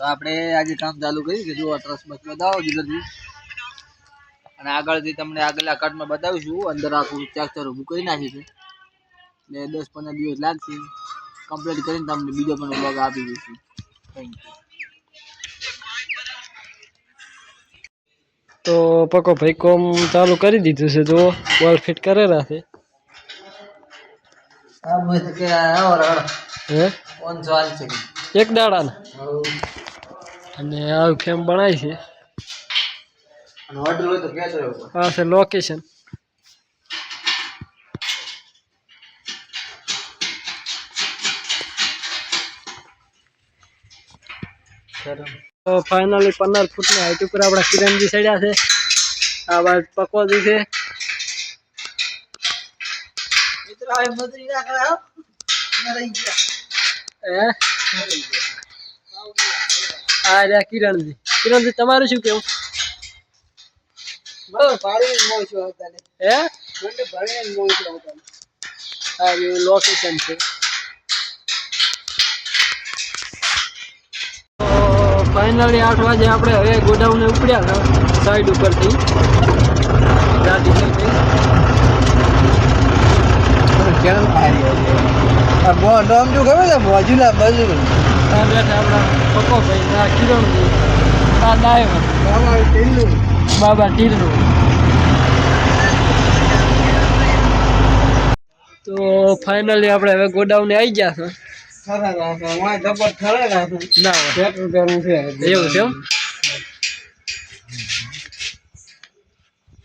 આપણે આજે જુઓ આગળથી તમને આગળના કાર્ડમાં બતાવીશું. અંદર આખું ચેક્ચર ઊભું છે એટલે દસ પંદર દિવસ લાગશે. કમ્પ્લીટ કરીને તમને બીજો પણ બ્લોગ આપી દઈશું. તો પકો ભાઈ કોમ ચાલુ કરી દીધું છે જો બોલ ફિટ કરેલા છે. આ બધું કે આવો હે? ઓન સવાલ છે. એક દાડાના? અને આ ફેમ બનાવી છે? અને ઓર્ડર હોય તો કહેતો રહેવો છે લોકેશન તો ફાઇનલી પંદર ફૂટની હાઈટ ઉપર આપણા કિરણજી ચડ્યા છે. આ બાદ પકોજી છે. હવે મજૂરી ના કરાવ રહી ગયા હે આ રહ્યા કિરણજી કિરણજી તમારું શું કેવું લોકેશન આઠ વાગે આપણે હવે ગોડાઉને ઉપડ્યા સાઈડ ઉપરથી. ગાડી આ બો નામ જો ખબર છે મોજુલા બાજુ ત્યાં બેઠા આપણા ભાઈ ના કિરણજી આ ડાયવર બાબા ટીલું બાબા ટીલનું તો ફાઇનલી આપણે હવે ગોડાઉને આવી ગયા છે. ના. એવું છે?